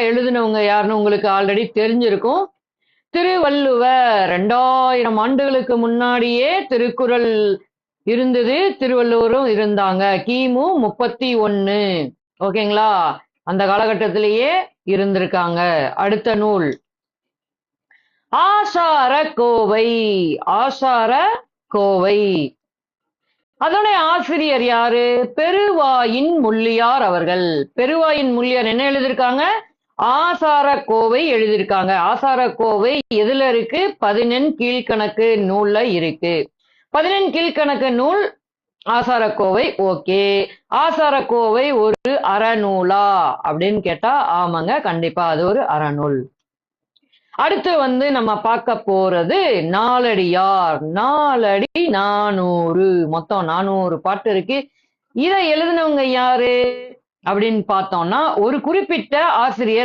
எழுதினவங்க யாருன்னு உங்களுக்கு ஆல்ரெடி தெரிஞ்சிருக்கும். திருவள்ளுவர் ரெண்டாயிரம் ஆண்டுகளுக்கு முன்னாடியே திருக்குறள் இருந்தது. திருவள்ளுவரும் இருந்தாங்க. கிமு முப்பத்தி ஒன்னு. ஓகேங்களா? அந்த காலகட்டத்திலேயே இருந்திருக்காங்க. அடுத்த நூல். ஆசார கோவை. ஆசார கோவை. அதனுடைய ஆசிரியர் யாரு? பெருவாயின் முள்ளியார் அவர்கள். பெருவாயின் முள்ளியார் என்ன எழுதியிருக்காங்க? ஆசார கோவை எழுதியிருக்காங்க. ஆசார கோவை எதுல இருக்கு? பதினெண் கீழ்கணக்கு நூல்ல இருக்கு. பதினெண் கீழ்கணக்கு நூல் ஆசாரக்கோவை ஓகே. ஆசாரக்கோவை ஒரு அறநூலா அப்படின்னு கேட்டா ஆமாங்க கண்டிப்பா அது ஒரு அறநூல். அடுத்து வந்து நம்ம பார்க்க போறது நாலடியார். நாலடி நானூறு. மொத்தம் நானூறு பாட்டு இருக்கு. இதை எழுதினவங்க யாரு? அப்படின்னு பார்த்தோம்னா ஒரு குறிப்பிட்ட ஆசிரியர்